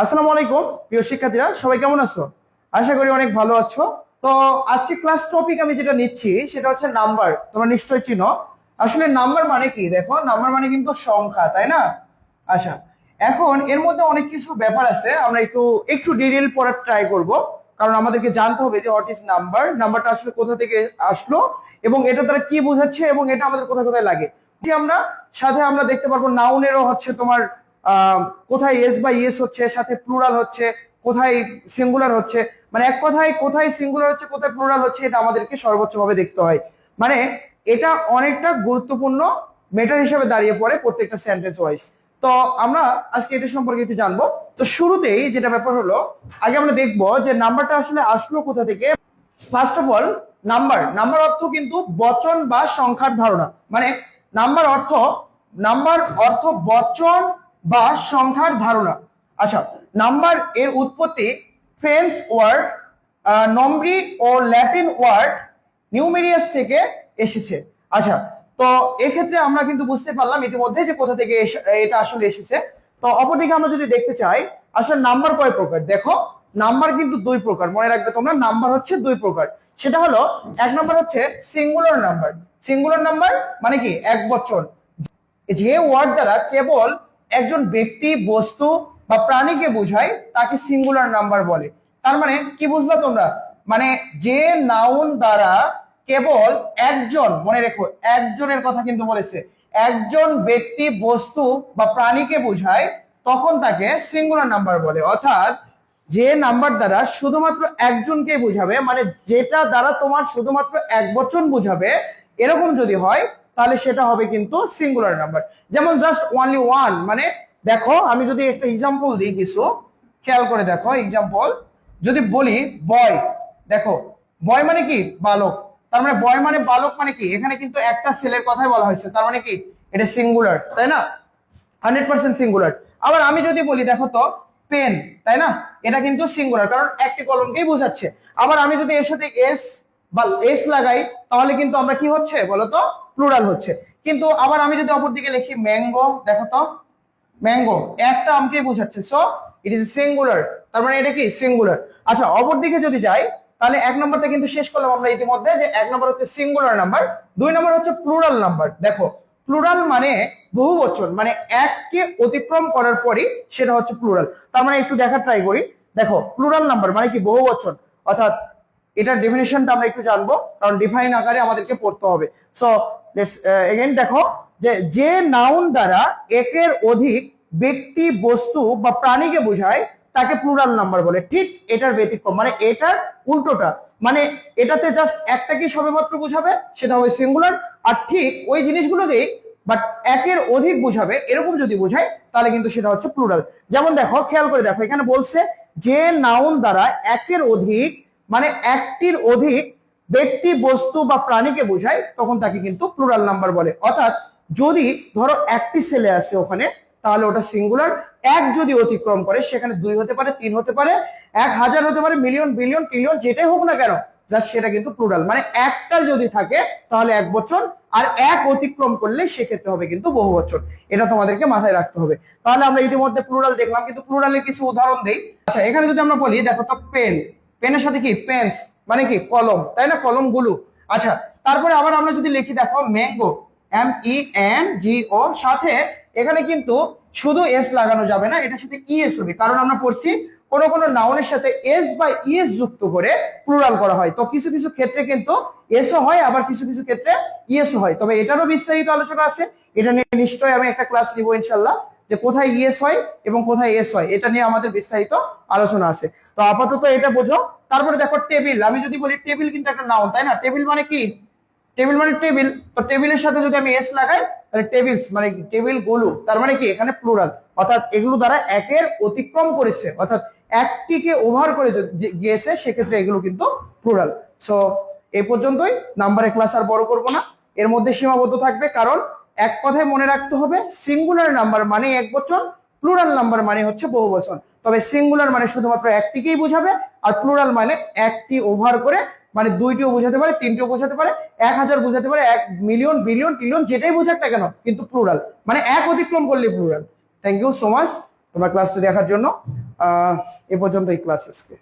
আসসালামু আলাইকুম, প্রিয় শিক্ষার্থীরা, সবাই কেমন আছো? আশা করি অনেক ভালো আছো। তো আজকে ক্লাস টপিক আমি যেটা নিচ্ছি, সেটা হচ্ছে নাম্বার তোমরা নিশ্চয়ই চিনো। আসলে নাম্বার মানে কি? দেখো নাম্বার মানে কিন্তু সংখ্যা, তাই না? আচ্ছা এখন এর মধ্যে অনেক কিছু ব্যাপার আছে, আমরা একটু একটু ডিটেল পড়ার ট্রাই করব। কারণ আমাদেরকে জানতে হবে যে হোয়াট ইজ নাম্বার নাম্বারটা আসলে কোথা থেকে আসলো, এবং এটা তারা কি বোঝাচ্ছে, এবং এটা আমাদের কোথায় কোথায় লাগে। আমরা, সাথে আমরা দেখতে পারব নাউনেরও হচ্ছে তোমার কোথায় এস বা ইএস হচ্ছে, সাথে প্লুরাল হচ্ছে, কোথায় সিঙ্গুলার হচ্ছে মানে এক কথায় কোথায় সিঙ্গুলার হচ্ছে, কোথায় প্লুরাল হচ্ছে, এটা আমাদেরকে সর্বোচ্চভাবে দেখতে হয়। মানে এটা অনেকটা গুরুত্বপূর্ণ মেটার হিসেবে দাঁড়িয়ে পড়ে প্রত্যেকটা সেন্টেন্স ওয়াইজ তো আমরা আজকে এটা সম্পর্কে একটু জানব। তো শুরুতেই যেটা ব্যাপার হলো, আগে আমরা দেখব যে নাম্বারটা আসলে আসলো কোথা থেকে। First of all number. Number অর্থ কিন্তু বচন বা সংখ্যার ধারণা। মানে নাম্বার অর্থ নাম্বার অর্থ বচন বা সংখ্যার ধারণা। আচ্ছা নাম্বার এর উৎপত্তি ফ্রেঞ্চ ওয়ার্ড নম্বরি ও ল্যাটিন ওয়ার্ড নিউমেরিয়াস থেকে এসেছে। আচ্ছা তো এক্ষেত্রে আমরা কিন্তু বুঝতে পারলাম ইতিমধ্যে যে কোথা থেকে এটা আসলে এসেছে। তো অপরদিকে আমরা যদি দেখতে চাই, আসলে নাম্বার কয় প্রকার? দেখো, নাম্বার কিন্তু দুই প্রকার। মনে রাখবে তোমরা, নাম্বার হচ্ছে দুই প্রকার। সেটা হলো, এক নম্বর হচ্ছে সিঙ্গুলার নাম্বার সিঙ্গুলার নাম্বার মানে কি? এক বচন। যে ওয়ার্ড দ্বারা কেবল একজন ব্যক্তি, বস্তু বা প্রাণীকে বোঝায়, তাকে সিঙ্গুলার নাম্বার বলে। তার মানে কি বুঝলো তোমরা? মানে যে নাউন দ্বারা কেবল একজন, মনে রেখো, একজনের কথা কিন্তু বলেছে, একজন ব্যক্তি, বস্তু বা প্রাণীকে বোঝায়, তখন তাকে সিঙ্গুলার নাম্বার বলে। অর্থাৎ যে নাম্বার দ্বারা শুধুমাত্র একজনকে বোঝাবে মানে যেটা দ্বারা তোমার শুধুমাত্র এক বচন বোঝাবে, এরকম যদি হয় তাহলে সেটা হবে কিন্তু সিঙ্গুলার নাম্বার যেমন জাস্ট ওনলি ওয়ান মানে দেখো, আমি যদি একটা এক্সাম্পল দিই কিছু, খেয়াল করে দেখো এক্সাম্পল যদি বলি বয় দেখো বয় মানে কি? বালক। তার মানে বয় মানে বালক মানে কি? এখানে কিন্তু একটা ছেলের কথাই বলা হয়েছে, তার মানে কি? এটা সিঙ্গুলার তাই না? হান্ড্রেড পার্সেন্ট সিঙ্গুলার আবার আমি যদি বলি, দেখো তো পেন তাই না? এটা কিন্তু সিঙ্গুলার কারণ একটি কলমকেই বোঝাচ্ছে। আবার আমি যদি এর সাথে এস বা এস লাগাই, তাহলে কিন্তু আমরা কি হচ্ছে বলতো প্লুরাল হচ্ছে। কিন্তু আবার আমি যদি অপর দিকে লিখি ম্যাঙ্গো দেখো তো ম্যাঙ্গো একটা আমকেই বোঝাচ্ছে। সো ইট ইজ সিঙ্গুলার তার মানে এটা কি? সিঙ্গুলার আচ্ছা অপর দিকে যদি যাই, তাহলে এক নম্বরটা কিন্তু শেষ করলাম আমরা ইতিমধ্যে, যে এক নম্বর হচ্ছে সিঙ্গুলার নাম্বার দুই নম্বর হচ্ছে প্লুরাল নাম্বার দেখো প্লুরাল মানে বহু বচন মানে এককে অতিক্রম করার পরই সেটা হচ্ছে প্লুরাল তার মানে একটু দেখার ট্রাই করি। দেখো প্লুরাল নাম্বার মানে কি? বহু বচন। অর্থাৎ এটার ডেফিনেশনটা আমরা একটু জানব, কারণ ডিফাইন আকারে আমাদেরকে পড়তে হবে। সো এগেন দেখো যে যে নাউন দ্বারা একের অধিক ব্যক্তি, বস্তু বা প্রাণীকে বোঝায়, তাকে প্লুরাল নাম্বার বলে। ঠিক এটার ব্যতিক্রম মানে এটার উল্টোটা। মানে এটাতে জাস্ট একটাকে সবেমাত্র বোঝাবে? সেটা হবে সিঙ্গুলার আর ঠিক ওই জিনিসগুলোকেই বাট একের অধিক বোঝাবে, এরকম যদি বোঝায়, তাহলে কিন্তু সেটা হচ্ছে প্লুরাল যেমন দেখো, খেয়াল করে দেখো, এখানে বলছে যে নাউন দ্বারা একের অধিক মানে একটির অধিক ব্যক্তি, বস্তু বা প্রাণীকে বোঝায়, তখন তাকে কিন্তু প্লুরাল নাম্বার বলে। অর্থাৎ যদি ধরো একটি ছেলে আছে ওখানে, তাহলে ওটা সিঙ্গুলার এক যদি অতিক্রম করে, সেখানে দুই হতে পারে, তিন হতে পারে, এক হাজার হতে পারে মিলিয়ন বিলিয়ন ট্রিলিয়ন যেটাই হোক না কেন জাস্ট সেটা কিন্তু প্লুরাল মানে একটা যদি থাকে, তাহলে এক বচন আর এক অতিক্রম করলে সেক্ষেত্রে হবে কিন্তু বহু বচন এটা তোমাদেরকে মাথায় রাখতে হবে। তাহলে আমরা ইতিমধ্যে প্লুরাল দেখলাম, কিন্তু প্লুরালের কিছু উদাহরণ দেই। আচ্ছা এখানে যদি আমরা বলি, দেখো তো পেন পেনের সাথে কি? পেন্স মানে কি? কলম, তাই না? কলমগুলো আচ্ছা তারপরে আবার আমরা যদি লিখি, দেখো, mango M E N G O সাথে এখানে কিন্তু শুধু এস লাগানো যাবে না, এটার সাথে ইএস হবে। কারণ আমরা পড়ছি কোন কোন নাউনের সাথে এস বা ইএস যুক্ত করে প্লুরাল করা হয়। তো কিছু কিছু ক্ষেত্রে কিন্তু এসও হয়, আবার কিছু কিছু ক্ষেত্রে ইএসও হয়। তবে এটারও বিস্তারিত আলোচনা আছে। এটা নিয়ে নিশ্চয়ই আমি একটা ক্লাস নিব ইনশাল্লাহ যে কোথায় ইএস হয় এবং কোথায় এস হয়, এটা নিয়ে আমাদের বিস্তারিত আলোচনা আছে। তো আপাতত এটা বোঝো। তারপরে দেখো টেবিল। আমি যদি বলি টেবিল কিন্তু একটা নাউন তাই না? টেবিল মানে কি? টেবিল মানে টেবিল। তো টেবিলের সাথে যদি আমি এস লাগাই, তাহলে টেবিলস মানে টেবিলগুলো। তার মানে কি? এখানে প্লুরাল অর্থাৎ এগুলো দ্বারা একের অতিক্রম করেছে। অর্থাৎ একটিকে ওভার করে গিয়েছে, সেক্ষেত্রে এগুলো কিন্তু প্লুরাল সো এ পর্যন্তই। নাম্বারের ক্লাস আর বড় করব না। এর মধ্যে সীমাবদ্ধ থাকবে কারণ এক কথায় মনে রাখতে হবে সিঙ্গুলার নাম্বার মানে এক বচন প্লুরাল নাম্বার মানে হচ্ছে বহু বচন। তবে সিঙ্গুলার মানে শুধুমাত্র একটিকেই বোঝাবে আর প্লুরাল মানে একটি ওভার করে মানে দুইটিও বোঝাতে পারে তিনটিও বোঝাতে পারে এক হাজার বোঝাতে পারে এক মিলিয়ন বিলিয়ন ট্রিলিয়ন যেটাই বোঝাক না কেন কিন্তু প্লুরাল মানে এক অতিক্রম করলে plural thank you so much তোমার ক্লাসটি দেখার জন্য আহ, এ পর্যন্ত এই ক্লাস আজকে।